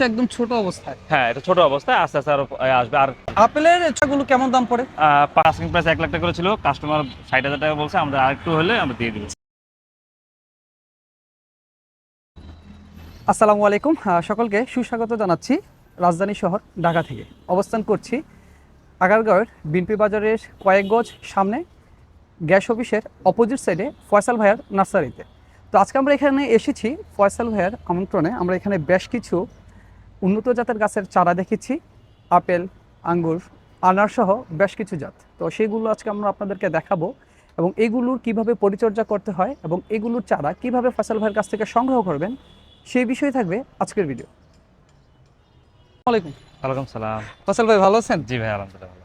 হচ্ছে একদম ছোট অবস্থায়। হ্যাঁ এটা ছোট অবস্থায় আস্তে আস্তে আরও আসবে। আর আপেলের চাগুলো কেমন দাম পড়ে? পাসিং প্রাইস এক লাখ টাকা করে ছিল। কাস্টমার ষাট হাজার টাকা বলছে আমরা আরেকটু হলে আমরা দিয়ে দিব। আসসালামু আলাইকুম। সকলকে সুস্বাগত জানাচ্ছি রাজধানী শহর ঢাকা থেকে। অবস্থান করছি আগারগাঁওয়ের বিনপি বাজারের কয়েক গজ সামনে গ্যাস অফিসের অপোজিট সাইডে ফয়সাল ভাইয়ার নার্সারিতে। তো আজকে আমরা এখানে এসেছি ফয়সাল ভাইয়ার আমন্ত্রণে। আমরা এখানে বেশ কিছু উন্নত জাতের গাছের চারা দেখেছি আপেল আঙ্গুর আনার সহ বেশ কিছু জাত। তো সেগুলো আজকে আমরা আপনাদেরকে দেখাবো এবং এগুলোর কীভাবে পরিচর্যা করতে হয় এবং এগুলোর চারা কীভাবে ফসল ভাইয়ের কাছ থেকে সংগ্রহ করবেন সেই বিষয়ে থাকবে আজকের ভিডিও। ওয়ালাইকুম ওয়ালাইকুম সালাম। ফসল ভাই ভালো আছেন? জি ভাই আলহামদুলিল্লাহ ভালো।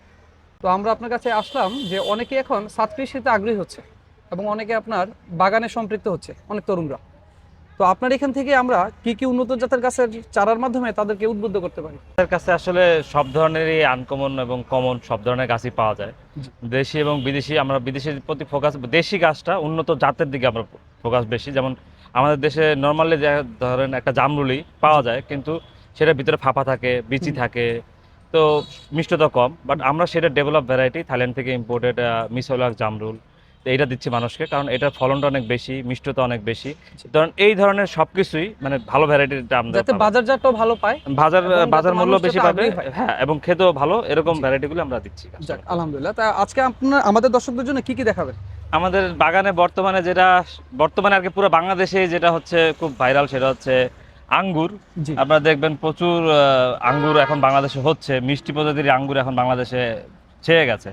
তো আমরা আপনার কাছে আসলাম যে অনেকে এখন সাত কৃষিতে আগ্রহী হচ্ছে এবং অনেকে আপনার বাগানে সম্পৃক্ত হচ্ছে অনেক তরুণরা। তো আপনার এখান থেকে আমরা কি কি উন্নত জাতের গাছের চারার মাধ্যমে তাদেরকে উদ্বুদ্ধ করতে পারি? আমাদের কাছে আসলে সব ধরনেরই আনকমন এবং কমন সব ধরনের গাছই পাওয়া যায়। দেশি এবং বিদেশি আমরা বিদেশির প্রতি ফোকাস দেশি গাছটা উন্নত জাতের দিকে আমরা ফোকাস বেশি। যেমন আমাদের দেশে নর্মালি যে ধরেন একটা জামরুলি পাওয়া যায় কিন্তু সেটার ভিতরে ফাঁপা থাকে বিচি থাকে তো মিষ্টতা কম। বাট আমরা সেটা ডেভেলপ ভ্যারাইটি থাইল্যান্ড থেকে ইম্পোর্টেড মিসোলাক জামরুল তো এইটা দিচ্ছি মানুষকে কারণ এটার ফলনটা অনেক বেশি মিষ্টতা অনেক বেশি। ধরেন এই ধরনের সবকিছুই মানে ভালো ভ্যারাইটির দাম যাতে পাবো। বাজারজাতটাও ভালো পায় বাজার বাজার মূল্য বেশি পাবে হ্যাঁ। এবং খেতেও ভালো এরকম। ভ্যারাইটিগুলো আমরা দিচ্ছি আলহামদুলিল্লাহ। তা আজকে আপনার আমাদের দর্শকদের জন্য কি কি দেখাবেন? আমাদের বাগানে বর্তমানে যেটা বর্তমানে আর কি পুরো বাংলাদেশে যেটা হচ্ছে খুব ভাইরাল সেটা হচ্ছে আঙ্গুর। আপনারা দেখবেন প্রচুর আঙ্গুর এখন বাংলাদেশে হচ্ছে মিষ্টি প্রজাতির আঙ্গুর এখন বাংলাদেশে ছেয়ে গেছে।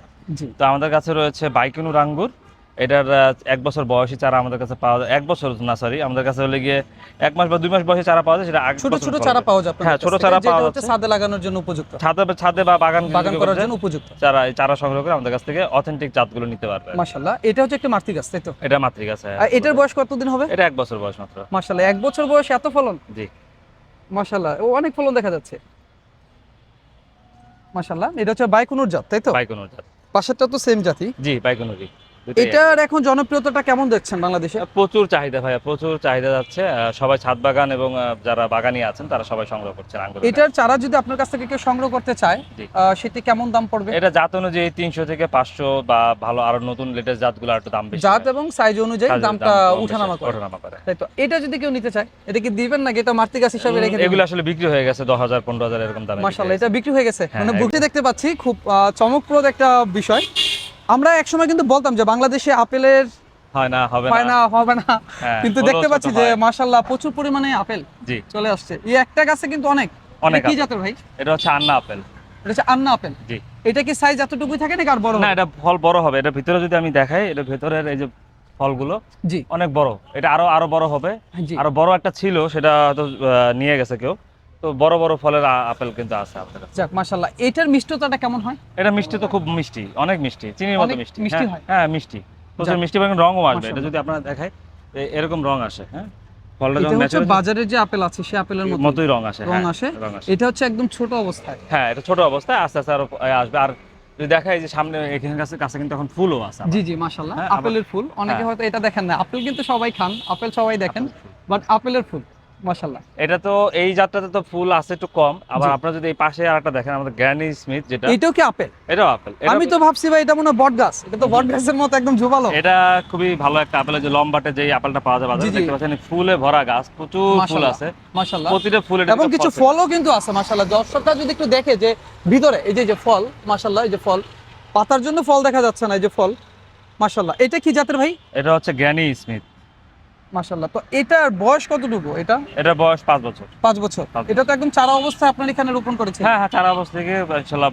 তো আমাদের কাছে রয়েছে বাইকুনুর আঙ্গুর এটার এক বছর বয়সী চারা আমাদের কাছে পাওয়া যায়। এক বছর না সরি আমাদের কাছে হলে গিয়ে এক মাস বা দুই মাস বয়সী চারা পাওয়া যায় সেটা ছোট ছোট চারা পাওয়া যায় হ্যাঁ, ছোট চারা পাওয়া যাচ্ছে। ছাদে লাগানোর জন্য উপযুক্ত। ছাদে ছাদে বা বাগান বাগান করার জন্য উপযুক্ত। চারা এই চারা সংগ্রহ করে আমাদের কাছ থেকে অথেন্টিক জাতগুলো নিতে পারবে। মাশাল্লাহ এটা হচ্ছে একটা মাতৃ গাছ তাই তো? এটা মাতৃ গাছ আর এটার বয়স কতদিন হবে? এটা এক বছর বয়স মাত্র। মাশাল্লাহ এক বছর বয়স এত ফলন? জি। মাশাল্লাহ ও অনেক ফলন দেখা যাচ্ছে। মাশাল্লাহ এটা হচ্ছে বাইকুনুর জাত তাই তো? বাইকুনুর জাত। পাশেরটা তো সেম জাতি। জি বাইকুনুরি দুটোই এক। এটার এখন জনপ্রিয়তাটা কেমন দেখছেন বাংলাদেশে? প্রচুর চাহিদা ভাইয়া প্রচুর চাহিদা যাচ্ছে। সবাই ছাদ বাগান এবং যারা বাগানি আছেন তারা সবাই সংগ্রহ করছেন আঙ্গুর এটার চারা যদি আপনার কাছ থেকে কেউ সংগ্রহ করতে চায় সেটি কেমন দাম পড়বে? এটা জাত অনুযায়ী তিনশো থেকে পাঁচশো বা ভালো আরও নতুন লেটেস্ট জাতগুলো একটু দাম বেশি জাত এবং সাইজ অনুযায়ী দামটা উঠানামা করে। ওঠানামা করে। তাই তো? এটা যদি কেউ নিতে চায় এটা কি দিবেন নাকি? এটা মাতৃ গাছ হিসাবে রেখে এগুলো আসলে বিক্রি হয়ে গেছে দশ হাজার পনেরো হাজার এরকম দামে মাশাল্লাহ এটা বিক্রি হয়ে গেছে। হ্যাঁ, মানে। বুকে দেখতে পাচ্ছি খুব চমকপ্রদ একটা বিষয়। আমরা একসময় কিন্তু বলতাম যে বাংলাদেশে আপেলের হয় না হবে হয় না না হবে না। হ্যাঁ, কিন্তু দেখতে পাচ্ছি যে হয়। মাশাল্লাহ প্রচুর পরিমাণে আপেল জি। চলে আসছে। এই একটা গাছে কিন্তু অনেক। অনেক কি জাতের ভাই? এটা হচ্ছে আন্না আপেল। এটা হচ্ছে আন্না আপেল। জি। এটা কি সাইজ এতটুকুই থাকে নাকি আর বড় না এটা ফল বড় হবে। এটা ভিতরে যদি আমি দেখাই এটা ভেতরের এই যে ফলগুলো জি। অনেক বড়। এটা আরও আরও বড় হবে। জি। আরও বড় একটা ছিল সেটা হয়তো নিয়ে গেছে কেউ। তো বড় বড় ফলের আপেল কিন্তু আছে আপনার। যাক মাশাল্লাহ এটার মিষ্টতাটা কেমন হয়? এটা মিষ্টি তো খুব মিষ্টি অনেক মিষ্টি চিনির মতো মিষ্টি মিষ্টি হ্যাঁ, হয়? মিষ্টি। প্রচুর মিষ্টি এবং রঙও আসবে এটা যদি আপনারা দেখায় এরকম রং আসে হ্যাঁ। ফলটা যখন হচ্ছে বাজারের যে আপেল আছে সেই আপেলের মতোই। রং আসে রং হ্যাঁ, আসে? এটা হচ্ছে একদম ছোট অবস্থায়। হ্যাঁ এটা ছোট অবস্থায় আস্তে আস্তে আরও আসবে। আর যদি যে সামনে এখানে কাছে কাছে কিন্তু এখন ফুলও আছে জি হ্যাঁ, আপেলের ফুল। অনেকে হ্যাঁ। হয়তো এটা দেখেন না। আপেল কিন্তু সবাই খান আপেল সবাই দেখেন বাট আপেলের ফুল। মাশাল্লাহ এটা তো এই জাতটাতে তো ফুল আছে একটু কম আবার আপনারা যদি এই পাশে আর দেখেন আমাদের গ্র্যানি স্মিথ যেটা। এটাও কি আপেল? এটাও আপেল। আমি তো ভাবছি ভাই এটা মনে বট গাছ। এটা তো বট গাছের মতো একদম ঝোপালো। এটা খুবই ভালো একটা আপেল যে লম্বাটে যে আপেলটা পাওয়া যায় বাজারে দেখতে পাচ্ছেন ফুলে ভরা গাছ প্রচুর ফুল মাশাআল্লাহ। আছে। মাশাল্লাহ প্রতিটা ফুলে এবং কিছু ফলও কিন্তু আছে দর্শকরা যদি একটু দেখে যে ভিতরে এই যে যে ফল এই যে ফল পাতার জন্য ফল দেখা যাচ্ছে না এই যে ফল মাশাল্লাহ এটা কি জাতের ভাই? এটা হচ্ছে গ্র্যানি স্মিথ। মাশাল্লাহ তো এটার বয়স কতটুকু এটা? এটা বয়স বছর। বছর। এটা তো একদম চারা অবস্থায় আপনার এখানে রোপণ করেছেন? হ্যাঁ হ্যাঁ চারা অবস্থা থেকে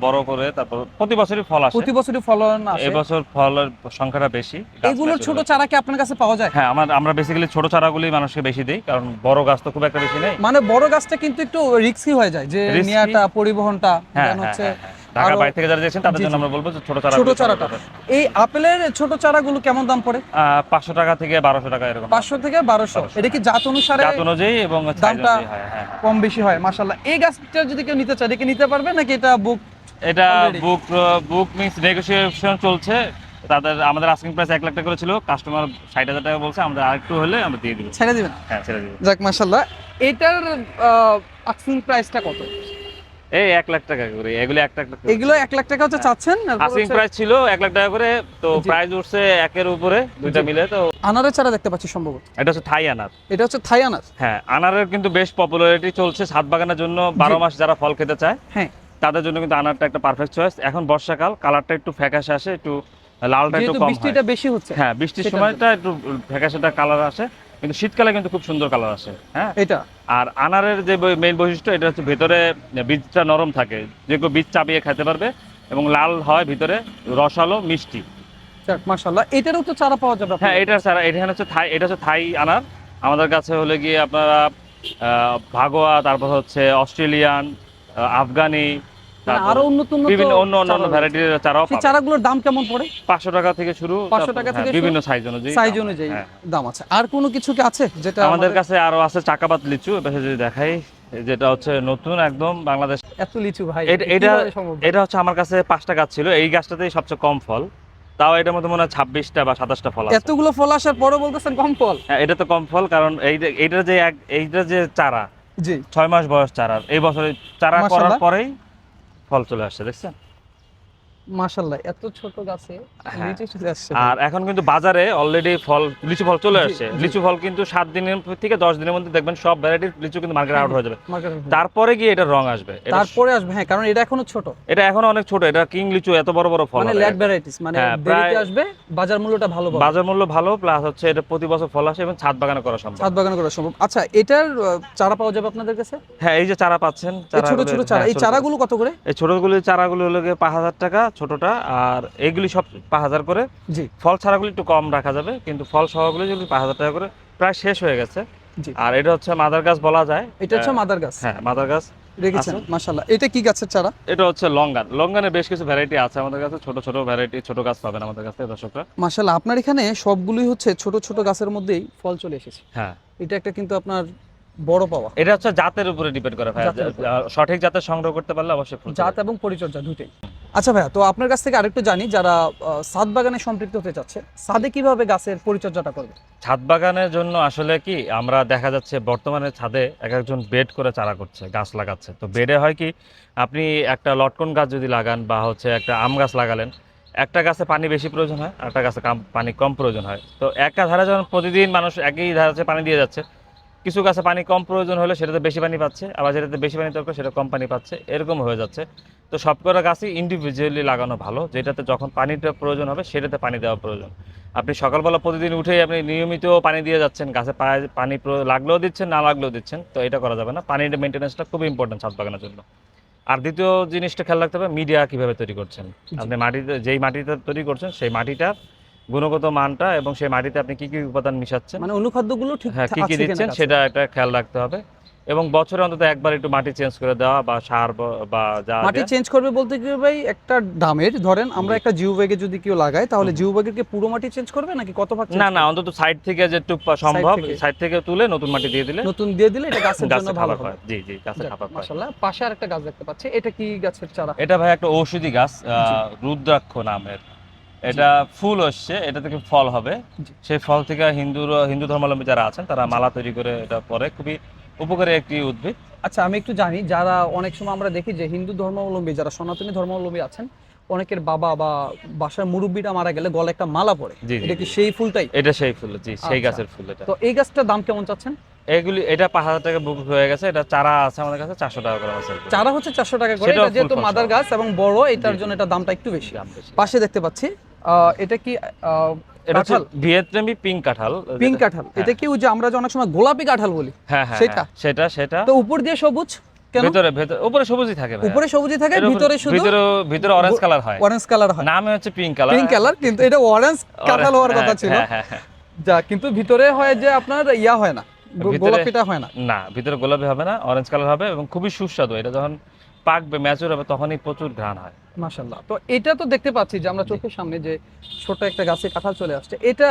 বড় করে তারপর প্রতি বছরই ফল আসে। প্রতি বছরই ফলন আসে। এবছর ফলের সংখ্যাটা বেশি গাছ এগুলোর ছোট চারা কি আপনার কাছে পাওয়া যায়? হ্যাঁ আমার আমরা বেসিক্যালি ছোট চারাগুলি মানুষকে বেশি দিই কারণ বড় গাছ তো খুব একটা বেশি নেই। মানে বড় গাছটা কিন্তু একটু রিস্কি হয়ে যায় যে? নেওয়াটা পরিবহনটা হ্যাঁ হ্যাঁ, হচ্ছে ঢাকার বাইরে থেকে যারা দিয়েছেন তাদের জন্য আমরা বলব যে ছোট চারা ছোট চারাটা। এই আপেলের ছোট চারাগুলো কেমন দাম পড়ে? পাঁচশো টাকা থেকে বারোশো টাকা এরকম পাঁচশো থেকে বারোশো। 1200 এটা কি জাত অনুসারে জাত অনুযায়ী এবং দামটা- হয়, হ্যাঁ। কম বেশি হয় মাশাল্লাহ এই গাছটা যদি কেউ নিতে চায় এটা কি নিতে পারবে নাকি এটা বুক এটা বুক বুক মিন্স নেগোসিয়েশন চলছে। তাদের আমাদের আস্কিং প্রাইস এক লাখ টাকা করে ছিল। কাস্টমার ষাট হাজার টাকা বলছে আমরা আরেকটু হলে আমরা দিয়ে দিব। ছেড়ে দিবেন? হ্যাঁ ছেড়ে দিব। যাক মাশাল্লাহ এটার আক্সিং প্রাইসটা কত? এই এক লাখ টাকা করে এগুলো এক লাখ টাকা এগুলো এক লাখ টাকা হচ্ছে চাচ্ছেন? আসিং প্রাইস ছিল এক লাখ টাকা করে তো প্রাইস উঠছে একের উপরে দুইটা মিলে তো আনারের চারা দেখতে পাচ্ছি সম্ভবত। এটা হচ্ছে থাই আনার। এটা হচ্ছে থাই আনার? হ্যাঁ আনারের কিন্তু বেশ পপুলারিটি চলছে ছাদ বাগানের জন্য। বারো মাস যারা ফল খেতে চায় হ্যাঁ। তাদের জন্য কিন্তু আনারটা একটা পারফেক্ট চয়েস এখন বর্ষাকাল কালারটা একটু ফ্যাকাশে আসে একটু লালটা একটু কম হয়। বৃষ্টিটা বেশি হচ্ছে। হ্যাঁ বৃষ্টির সময়টা একটু ফ্যাকাশেটা কালার আসে। কিন্তু শীতকালে কিন্তু খুব সুন্দর কালার আসে হ্যাঁ? এটা। আর আনারের যে মেইন বৈশিষ্ট্য এটা হচ্ছে ভেতরে বীজটা নরম থাকে। যে কেউ বীজ চাপিয়ে খেতে পারবে এবং লাল হয় ভিতরে রসালো মিষ্টি। যাক মাশাআল্লাহ। এটারও তো চারা পাওয়া যাবে হ্যাঁ। এটা ছাড়া এটা হচ্ছে থাই এটা হচ্ছে থাই আনার। আমাদের কাছে হলে গিয়ে আপনারা ভাগোয়া তারপর হচ্ছে অস্ট্রেলিয়ান আফগানি আরও উন্নত উন্নত বিভিন্ন অন্য চারা। ভ্যারাইটির সেই চারাগুলোর দাম কেমন পড়ে? টাকা থেকে শুরু 500 টাকা হ্যাঁ, থেকে বিভিন্ন সাইজ অনুযায়ী সাইজ অনুযায়ী হ্যাঁ। দাম আছে। আর কোনো কিছু কি আছে যেটা আমাদের কাছে আরও আছে চাকাপাত লিচু এপাশে যদি দেখাই যেটা হচ্ছে নতুন একদম বাংলাদেশ এত লিচু ভাই এটা- হচ্ছে আমার কাছে পাঁচটা গাছ ছিল এই গাছটাতেই সবচেয়ে কম ফল। তাও এটার মধ্যে মনে হয় ছাব্বিশটা বা সাতাশটা ফল এতগুলো ফল আসার পরও বলতেছেন কম ফল? হ্যাঁ এটা তো কম ফল কারণ এই যে- এইটার যে এক এইটার যে চারা জি। ছয় মাস বয়স চারা। এই বছরে চারা করার পরেই ফল চলে আসছে দেখছেন? মাশাআল্লাহ এত ছোট গাছে হ্যাঁ। লিচু চলে আসছে। আর এখন কিন্তু বাজারে অলরেডি ফল লিচু ফল চলে আসছে। লিচু ফল কিন্তু দিনের থেকে দশ দিনের মধ্যে দেখবেন সব ভ্যারাইটির লিচু কিন্তু মার্কেট আউট হয়ে যাবে। তারপরে গিয়ে এটা রং আসবে। তারপরে আসবে হ্যাঁ কারণ এটা এখনও ছোট। এটা এখনও অনেক ছোট এটা কিং লিচু এত বড় বড় ফল মানে। ল্যাট ভ্যারাইটিস মানে হ্যাঁ, দেরিতে আসবে বাজার মূল্যটা ভালো বাজার মূল্য ভালো প্লাস হচ্ছে এটা প্রতি বছর ফল আসে এবং ছাদ বাগানে করা সম্ভব। ছাদ বাগান করা সম্ভব। আচ্ছা এটার চারা পাওয়া যাবে আপনাদের কাছে? হ্যাঁ এই যে চারা পাচ্ছেন ছোট ছোট চারা হ্যাঁ, এই। চারাগুলো কত করে? এই ছোটগুলি চারাগুলো হলো গিয়ে পাঁচ হাজার টাকা ছোটটা আর এইগুলি সব পাঁচ হাজার করে। জি। ফল ছাড়াগুলি একটু কম রাখা যাবে কিন্তু ফল সহগুলি যদি পাঁচ হাজার টাকা করে প্রায় শেষ হয়ে গেছে। আর এটা হচ্ছে মাদার গাছ বলা যায়। এটা হচ্ছে মাদার গাছ। হ্যাঁ মাদার গাছ রেখেছেন মাশাআল্লাহ। এটা কি গাছের চারা? এটা হচ্ছে লঙ্গান। লঙ্গানের বেশ কিছু ভ্যারাইটি আছে আমাদের কাছে। ছোট ছোট ভ্যারাইটি ছোট গাছ পাবেন আমাদের কাছে দর্শকরা। মাশাআল্লাহ আপনার এখানে সবগুলোই হচ্ছে ছোট ছোট গাছের মধ্যেই ফল চলে এসেছে। হ্যাঁ। এটা একটা কিন্তু আপনার বড় পাওয়া। এটা হচ্ছে জাতের উপরে ডিপেন্ড করে ভাই সঠিক জাতের সংগ্রহ করতে পারলে অবশ্যই জাত এবং পরিচর্যা দুটোই আচ্ছা ভাইয়া, তো আপনার কাছ থেকে আরেকটু জানি যারা ছাদ বাগানে সম্পৃক্ত হতে চাচ্ছে ছাদে কীভাবে গাছের পরিচর্যাটা করবে? ছাদ বাগানের জন্য আসলে কি, আমরা দেখা যাচ্ছে বর্তমানে ছাদে এক একজন বেড করে চারা করছে, গাছ লাগাচ্ছে। তো বেডে হয় কি, আপনি একটা লটকন গাছ যদি লাগান বা হচ্ছে একটা আম গাছ লাগালেন, একটা গাছে পানি বেশি প্রয়োজন হয় একটা গাছে পানি কম প্রয়োজন হয়। তো একটা ধারে যখন প্রতিদিন মানুষ একই ধারে পানি দিয়ে যাচ্ছে, কিছু গাছে পানি কম প্রয়োজন হলে সেটাতে বেশি পানি পাচ্ছে, আবার যেটাতে বেশি পানি দরকার সেটা কম পানি পাচ্ছে, এরকম হয়ে যাচ্ছে। তো সবকটা গাছই ইন্ডিভিজুয়ালি লাগানো ভালো যেটাতে যখন পানিটা প্রয়োজন হবে সেটাতে পানি দেওয়া প্রয়োজন। আপনি সকালবেলা প্রতিদিন উঠেই আপনি নিয়মিত পানি দিয়ে যাচ্ছেন গাছে পানি লাগলেও দিচ্ছেন না লাগলেও দিচ্ছেন তো এটা করা যাবে না। পানির মেনটেন্যান্সটা খুব ইম্পর্টেন্ট ছাদ বাগানের জন্য। আর দ্বিতীয় জিনিসটা খেয়াল রাখতে হবে মিডিয়া কীভাবে তৈরি করছেন। আপনি মাটিতে যেই মাটিতে তৈরি করছেন সেই মাটিটার গুণগত মানটা এবং সেই মাটিতে আপনি কি কি উপাদান মিশাচ্ছেন মানে অনুখাদ্যগুলো ঠিক হ্যাঁ কি কি দিচ্ছেন সেটা একটা খেয়াল রাখতে হবে। এবং বছরে অন্তত একবার একটু মাটি চেঞ্জ করে দেওয়া বা সার বা যা মাটি চেঞ্জ করবে বলতে কি ভাই? একটা ডামের ধরেন আমরা একটা জিও ব্যাগে যদি কেউ লাগাই তাহলে। জিও ব্যাগের কি পুরো মাটি চেঞ্জ করবে নাকি কত ভাগ না না অন্তত সাইড থেকে যেটুকু সম্ভব সাইড থেকে। তুলে নতুন মাটি দিয়ে দিলে। নতুন দিয়ে দিলে এটা গাছের জন্য ভালো হয় জি জি গাছে খাবার পায়। মাশাআল্লাহ পাশে আরেকটা গাছ দেখতে পাচ্ছি। এটা কি গাছের চারা? এটা ভাই একটা ঔষধি গাছ রুদ্রাক্ষ নামের। এটা ফুল হচ্ছে এটা থেকে ফল হবে। সেই ফল থেকে হিন্দুর হিন্দু ধর্মাবলম্বী যারা আছেন তারা মালা তৈরি করে এটা পরে। খুবই উপকারী একটি উদ্ভিদ। আচ্ছা আমি একটু জানি যারা অনেক সময় আমরা দেখি যে হিন্দু ধর্মাবলম্বী যারা সনাতনী ধর্মাবলম্বী আছেন অনেকের বাবা বা বাসার মুরব্বীটা মারা গেলে গলে একটা মালা পড়ে এটা কি। সেই ফুলটাই? এটা সেই ফুল জি সেই আচ্ছা। গাছের ফুল এটা। তো এই গাছটার দাম কেমন চাচ্ছেন? এগুলি এটা পাঁচ হাজার টাকা বুক হয়ে গেছে এটা চারা আছে আমাদের কাছে চারশো টাকা করে আছে চারা হচ্ছে চারশো টাকা করে এটা যেহেতু মাদার গাছ এবং বড় এটার জন্য এটা দামটা একটু বেশি। বেশি। পাশে দেখতে পাচ্ছি আহ, এটা কি আহ, এটা হচ্ছে কাঁঠাল? ভিয়েতনামি পিঙ্ক কাঁঠাল। পিঙ্ক কাঁঠাল। হ্যাঁ। এটা কি যে আমরা যে অনেক সময় গোলাপি কাঁঠাল বলি হ্যাঁ হ্যাঁ সেটা? সেটা সেটা। তো উপর দিয়ে সবুজ ভেতরে ভেতরে উপরে সবুজই থাকে উপরে সবুজই থাকে ভিতরে শুধু ভিতরে ভিতরে অরেঞ্জ কালার হয়। অরেঞ্জ কালার হয়। নামে হচ্ছে পিঙ্ক কালার পিঙ্ক কালার কিন্তু এটা অরেঞ্জ কাঁঠাল হওয়ার কথা ছিল। যা কিন্তু ভিতরে হয় যে আপনার ইয়া হয় না ভিতরে- গোলাপিটা হয় না। না ভিতরে গোলাপি হবে না অরেঞ্জ কালার হবে এবং খুবই সুস্বাদু। এটা যখন পাকবে ম্যাচুর হবে তখনই প্রচুর ঘ্রাণ হয়। মাশাল্লাহ তো এটা তো দেখতে পাচ্ছি যে আমরা চোখের সামনে যে ছোট একটা গাছে কাঁঠাল চলে আসছে। এটা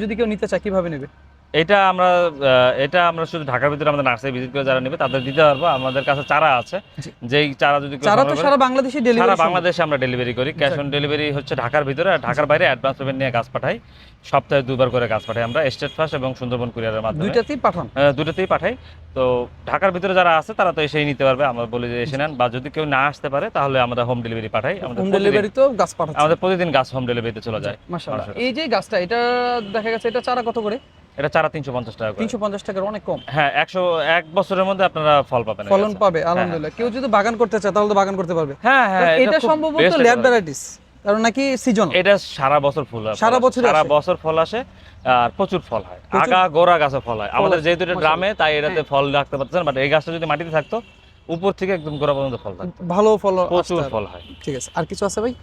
যদি কেউ নিতে চায় কীভাবে নেবে? এটা আমরা এটা আমরা শুধু ঢাকার ভিতরে আমাদের নার্সারি ভিজিট করে যারা নেবে তাদের দিতে পারব। আমাদের কাছে চারা আছে। যেই চারা যদি চারা তো সারা বাংলাদেশে সারা বাংলাদেশে আমরা ডেলিভারি করি। ক্যাশ অন ডেলিভারি হচ্ছে ঢাকার ভিতরে। আর ঢাকার বাইরে অ্যাডভান্স পেমেন্ট নিয়ে গাছ পাঠাই। সপ্তাহে দুবার করে গাছ পাঠাই। আমরা স্টেট ফার্স্ট এবং সুন্দরবন কুরিয়ারের মাধ্যমে। দুইটাতেই পাঠান। দুটোতেই পাঠাই। তো ঢাকার ভিতরে যারা আছে তারা তো এসেই নিতে পারবে। আমরা বলি যে এসে নেন। বা যদি কেউ না আসতে পারে তাহলে আমরা হোম ডেলিভারি পাঠাই। আমাদের হোম প্রতিদিন- ডেলিভারি তো গাছ পাঠাচ্ছে। আমাদের প্রতিদিন গাছ হোম ডেলিভারিতে চলে যায়। মাশাআল্লাহ। এই যে গাছটা এটা দেখা গেছে এটা চারা কত করে? এটা চারা তিনশো পঞ্চাশ টাকা তিনশো পঞ্চাশ টাকার অনেক কম। হ্যাঁ একশো এক বছরের মধ্যে আপনারা ফল পাবেন ফলন পাবে আলহামদুলিল্লাহ। কেউ যদি বাগান করতে চায় তাহলে তো বাগান করতে পারবে। হ্যাঁ হ্যাঁ এটা সম্ভবত ভ্যারাইটিস কারণ নাকি সিজন এটা সারা বছর ফুল সারা ফল সারা বছর ফল আসে আর প্রচুর ফল হয়। আগা গোড়া গাছে ফল হয়। আমাদের যেহেতু এটা। ড্রামে তাই এটাতে হ্যাঁ। ফল রাখতে পারতেছেন বাট এই গাছটা যদি মাটিতে থাকতো উপর থেকে একদম গোড়া পর্যন্ত ফল থাকতো। ভালো ফল প্রচুর ফল হয়। ঠিক আছে। আর কিছু আছে ভাই?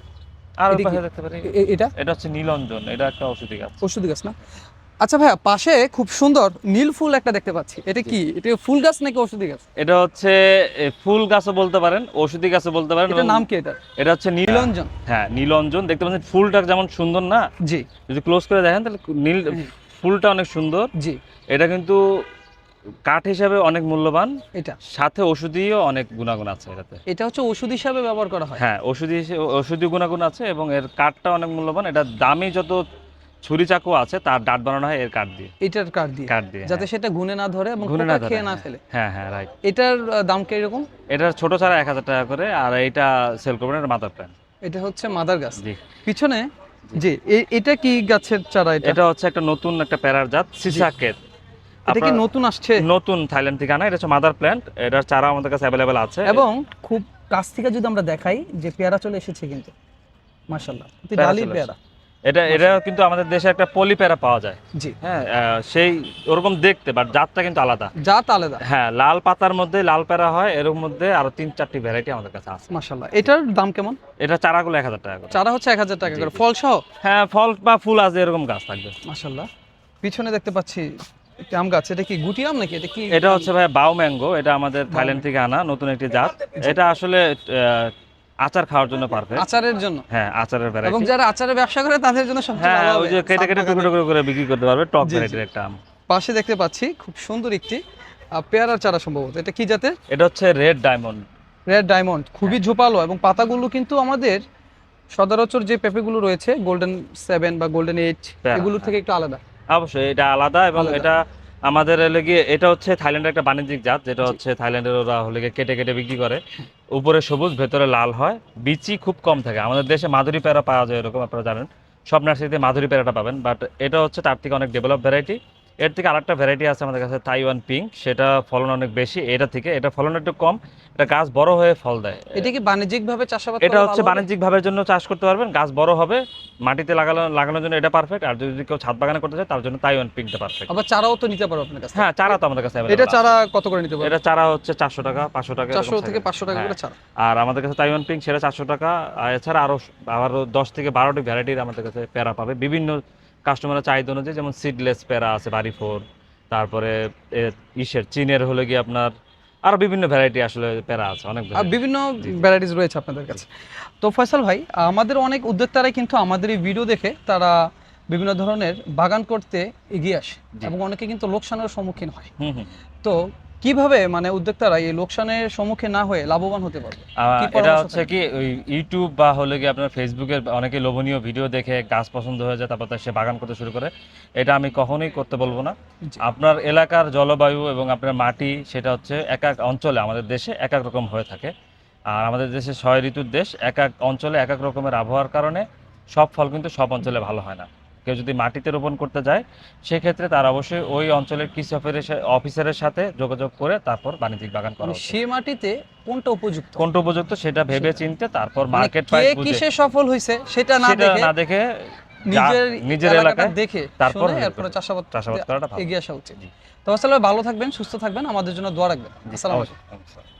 আর পাশে দেখতে পারি। এটা? এটা হচ্ছে নীলঞ্জন এটা একটা ওষুধি গাছ। ওষুধি গাছ না? আচ্ছা ভাইয়া পাশে খুব সুন্দর নীল ফুল একটা দেখতে পাচ্ছি। এটা কি? এটা ফুল গাছ নাকি ওষুধি গাছ? এটা হচ্ছে ফুল গাছও বলতে পারেন ওষুধি গাছও বলতে পারেন এবং নাম কি এটা? এটা হচ্ছে নীলঞ্জন। হ্যাঁ নীলঞ্জন। দেখতে পাচ্ছেন ফুলটা যেমন সুন্দর না? জি। যদি ক্লোজ করে দেখেন তাহলে নীল ফুলটা অনেক সুন্দর। জি। এটা কিন্তু কাঠ হিসাবে অনেক মূল্যবান। এটা। সাথে ওষুধিও অনেক গুণাগুণ আছে এটাতে। এটা হচ্ছে ওষুধ হিসাবে ব্যবহার করা হয়। হ্যাঁ ওষুধি হিসেবে ওষুধি গুণাগুণ আছে এবং এর কাঠটা অনেক মূল্যবান। এটা দামি যত ছুরি চাকু আছে তার ডাট বানানো হয় এর কাঠ দিয়ে। এটার কাঠ দিয়ে। কাঠ দিয়ে যাতে সেটা গুনে না ধরে এবং না খেয়ে না হ্যাঁ। ফেলে। হ্যাঁ হ্যাঁ রাইট এটার দাম কীরকম এটার ছোট চারা এক হাজার টাকা করে আর এটা সেল করবেন এটা মাদার এটা হচ্ছে মাদার গাছ জি। পিছনে জি এটা কি গাছের চারা এটা? এটা হচ্ছে একটা নতুন একটা প্যারার জাত সিসাকেত এটা কি নতুন আসছে? নতুন থাইল্যান্ড থেকে আনা এটা হচ্ছে মাদার প্ল্যান্ট এটার চারা আমাদের কাছে অ্যাভেলেবেল আছে। এবং খুব কাছ থেকে যদি আমরা দেখাই যে পেয়ারা চলে এসেছে কিন্তু পেয়ারা ডালি পেয়ারা। এটা এটা কিন্তু আমাদের দেশে একটা পলি প্যারা পাওয়া যায়। জি। হ্যাঁ সেই ওরকম দেখতে বাট জাতটা কিন্তু আলাদা। জাত আলাদা। হ্যাঁ লাল পাতার মধ্যে লাল প্যারা হয় এর মধ্যে আরও তিন চারটি ভ্যারাইটি আমাদের কাছে আছে। মাশাল্লাহ এটার দাম কেমন? এটা চারাগুলো এক হাজার টাকা করে। চারা হচ্ছে এক হাজার টাকা করে। ফল সহ? হ্যাঁ ফল বা ফুল আছে এরকম গাছ থাকবে। মাশাল্লাহ পিছনে দেখতে পাচ্ছি একটি আম গাছ। এটা কি গুটি আম নাকি? এটা কি এটা হচ্ছে ভাই বাউ ম্যাঙ্গো। এটা আমাদের থাইল্যান্ড থেকে আনা নতুন একটি জাত। এটা আসলে আহ, আচার খাওয়ার জন্য পারফেক্ট আচারের জন্য? হ্যাঁ আচারের এবং যারা আচারের ব্যবসা করে তাদের জন্য সবচেয়ে ভালো হ্যাঁ ওই যে কেটে কেটে টুকরো টুকরো করে বিক্রি করতে পারবে টপ। ভ্যারাইটির একটা আম। পাশে দেখতে পাচ্ছি খুব সুন্দর একটি পেয়ারার চারা সম্ভবত। এটা কি জাতের? এটা হচ্ছে রেড ডায়মন্ড রেড ডায়মন্ড খুবই হ্যাঁ। ঝোপালো এবং পাতাগুলো কিন্তু আমাদের সদরচর যে পেঁপেগুলো রয়েছে গোল্ডেন সেভেন বা গোল্ডেন এইট পেয়ারা, এগুলোর হ্যাঁ। থেকে একটু আলাদা। অবশ্যই এটা আলাদা এবং। এটা আমাদের হলে গিয়ে এটা হচ্ছে থাইল্যান্ডের একটা বাণিজ্যিক জাত যেটা হচ্ছে থাইল্যান্ডের ওরা হলে গিয়ে কেটে কেটে বিক্রি করে। উপরে সবুজ ভেতরে লাল হয়। বিচি খুব কম থাকে। আমাদের দেশে মাধুরী পেয়ারা পাওয়া যায় এরকম আপনারা জানেন। সব নার্সারিতে মাধুরী পেয়ারাটা পাবেন। বাট এটা হচ্ছে তার থেকে অনেক ডেভেলপ ভ্যারাইটি এর থেকে আরেকটা ভ্যারাইটি আছে আমাদের কাছে তাইওয়ান পিঙ্ক সেটা ফলন অনেক বেশি এটা থেকে এটা ফলন একটু কম এটা গাছ বড় হয়ে ফল দেয়। এটা কি বাণিজ্যিক ভাবে চাষাবাদ এটা হচ্ছে ভালো হবে? বাণিজ্যিক ভাবের জন্য চাষ করতে পারবেন গাছ বড় হবে মাটিতে লাগানো লাগানোর জন্য এটা পারফেক্ট আর যদি কেউ ছাদ বাগানে করতে চায় তার জন্য তাইওয়ান পিঙ্কটা পারফেক্ট আবার চারাও তো নিতে পারো আপনার কাছে হ্যাঁ চারা তো আমাদের কাছে এটা চারা কত করে নিতে পারো? এটা চারা হচ্ছে চারশো টাকা পাঁচশো টাকা এরকম চারশো থেকে থাকে। পাঁচশো টাকা হ্যাঁ। করে চারা। আর আমাদের কাছে তাইওয়ান পিঙ্ক সেটা চারশো টাকা আর এছাড়া আরও আরও দশ থেকে বারোটি ভ্যারাইটির আমাদের কাছে প্যারা পাবে। বিভিন্ন কাস্টমারের চাহিদা অনুযায়ী যেমন সিডলেস প্যারা আছে বাড়ি ফোর তারপরে ইসের চীনের হলে গিয়ে আপনার আরও বিভিন্ন ভ্যারাইটি আসলে প্যারা আছে অনেক বিভিন্ন। ভ্যারাইটিস রয়েছে আপনাদের কাছে। তো ফয়সাল ভাই আমাদের অনেক উদ্যোক্তারাই কিন্তু আমাদের এই ভিডিও দেখে তারা বিভিন্ন ধরনের বাগান করতে এগিয়ে আসে এবং অনেকে কিন্তু লোকসানের সম্মুখীন হয়। তো কীভাবে মানে উদ্যোক্তারা এই লোকসানের সম্মুখীন না হয়ে লাভবান হতে পারবে? এটা হচ্ছে কি ওই ইউটিউব বা হলে কি আপনার ফেসবুকের অনেকে লোভনীয় ভিডিও দেখে গাছ পছন্দ হয়ে যায় তারপর সে বাগান করতে শুরু করে। এটা আমি কখনোই করতে বলব না। আপনার এলাকার জলবায়ু এবং আপনার মাটি সেটা হচ্ছে এক এক অঞ্চলে আমাদের দেশে এক এক রকম হয়ে থাকে। আর আমাদের দেশে ছয় ঋতুর দেশ এক এক অঞ্চলে এক এক রকমের আবহাওয়ার কারণে সব ফল কিন্তু সব অঞ্চলে ভালো হয় না। কেউ যদি মাটিতে রোপণ করতে যায় সেক্ষেত্রে তার অবশ্যই ওই অঞ্চলের কৃষি অফিসের অফিসারের সাথে যোগাযোগ করে তারপর বাণিজ্যিক বাগান করা মানে সে মাটিতে কোনটা উপযুক্ত? কোনটা উপযুক্ত সেটা ভেবে চিনতে তারপর মানে মার্কেট কে প্রাইস কিসে সফল হয়েছে সেটা না দেখে না দেখে নিজের নিজের এলাকায় দেখে তারপর। চাষাবাদ চাষাবাদ করাটা ভালো এগিয়ে আসা উচিত। তো আসলে ভালো থাকবেন সুস্থ থাকবেন আমাদের জন্য দোয়া রাখবেন। আসসালামু আলাইকুম।